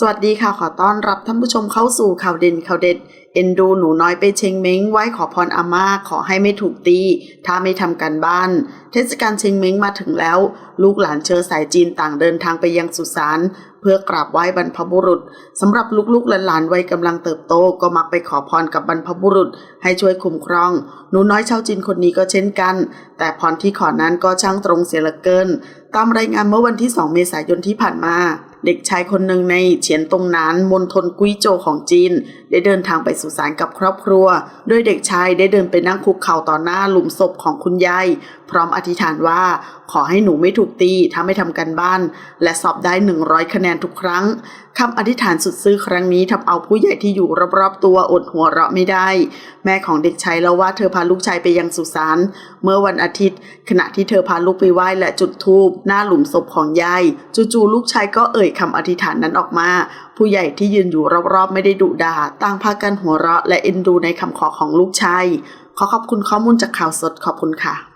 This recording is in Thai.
สวัสดีค่ะ ขอต้อนรับท่านผู้ชมเข้าสู่ข่าวเด่นข่าวเด็ด เอ็นดูหนูน้อยไปเชงเม้งไหว้ขอพรอาม่าขอให้ไม่ถูกตี ถ้าไม่ทำการบ้าน เทศกาลเชงเม้งมาถึงแล้ว ลูกหลานเชื้อสายจีนต่างเดินทางไปยังสุสานเพื่อกราบไหว้บรรพบุรุษสำหรับลูกๆหลานๆวัยกำลังเติบโตก็มักไปขอพรกับบรรพบุรุษ ให้ช่วยคุ้มครอง หนูน้อยชาวจีนคนนี้ก็เช่นกัน แต่พรที่ขอนั้นก็ช่างตรงเสียเหลือเกิน ตามรายงานเมื่อวันที่ 2 เมษายนที่ผ่านมา เด็กชายคนหนึ่งในเฉียนตงนั้นมณฑลกุ้ยโจวของจีน ได้เดินทางไปสุสานกับครอบครัว โดยเด็กชายได้เดินไปนั่งคุกเข่าต่อหน้าหลุมศพของคุณยายพร้อมอธิษฐานว่าขอให้หนูไม่ถูกตีถ้าไม่ทำการบ้าน และสอบได้ 100 คะแนนทุกครั้งคำอธิษฐานสุดซื่อครั้งนี้ทำเอาผู้ใหญ่ที่อยู่รอบๆตัวอดหัวเราะไม่ได้ แม่ของเด็กชายเล่าว่าเธอพาลูกชายไปยังสุสานเมื่อวันอาทิตย์ ขณะที่เธอพาลูกไปไหว้และจุดธูปหน้าหลุมศพของยายจู่ๆลูกชายก็เอ่ยคำอธิษฐานนั้นออกมา ผู้ใหญ่ที่ยืนอยู่รอบๆไม่ได้ดุด่าต่างพากันหัวเราะและเอ็นดูในคำขอของลูกชายขอขอบคุณข้อมูลจากข่าวสดขอบคุณค่ะ